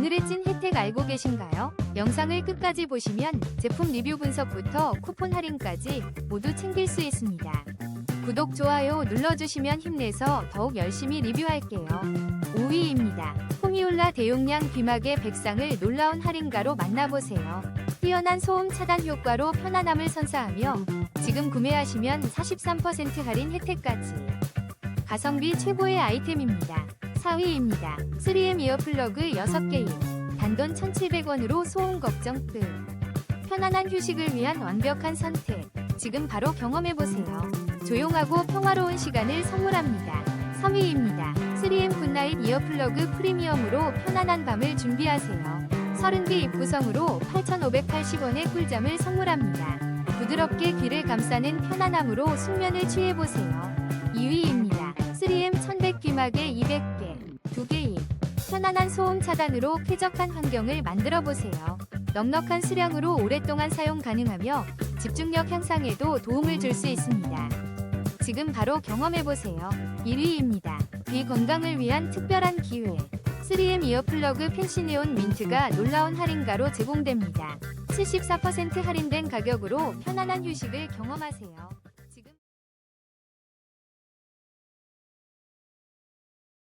오늘의 찐 혜택 알고 계신가요? 영상을 끝까지 보시면 제품 리뷰 분석부터 쿠폰 할인까지 모두 챙길 수 있습니다. 구독, 좋아요 눌러주시면 힘내서 더욱 열심히 리뷰할게요. 5위입니다. 포미올라 대용량 귀마개 백상을 놀라운 할인가로 만나보세요. 뛰어난 소음 차단 효과로 편안함을 선사하며 지금 구매하시면 43% 할인 혜택까지. 가성비 최고의 아이템입니다. 4위입니다. 3M 이어플러그 6개임. 단돈 1,700원으로 소음 걱정 끝. 편안한 휴식을 위한 완벽한 선택. 지금 바로 경험해보세요. 조용하고 평화로운 시간을 선물합니다. 3위입니다. 3M 굿나잇 이어플러그 프리미엄으로 편안한 밤을 준비하세요. 30개 입구성으로 8,580원의 꿀잠을 선물합니다. 부드럽게 귀를 감싸는 편안함으로 숙면을 취해보세요. 2위입니다. 3M 1100 귀마개 200개, 2개입. 편안한 소음 차단으로 쾌적한 환경을 만들어 보세요. 넉넉한 수량으로 오랫동안 사용 가능하며 집중력 향상에도 도움을 줄 수 있습니다. 지금 바로 경험해 보세요. 1위입니다. 귀 건강을 위한 특별한 기회. 3M 이어플러그 펜시네온 민트가 놀라운 할인가로 제공됩니다. 74% 할인된 가격으로 편안한 휴식을 경험하세요.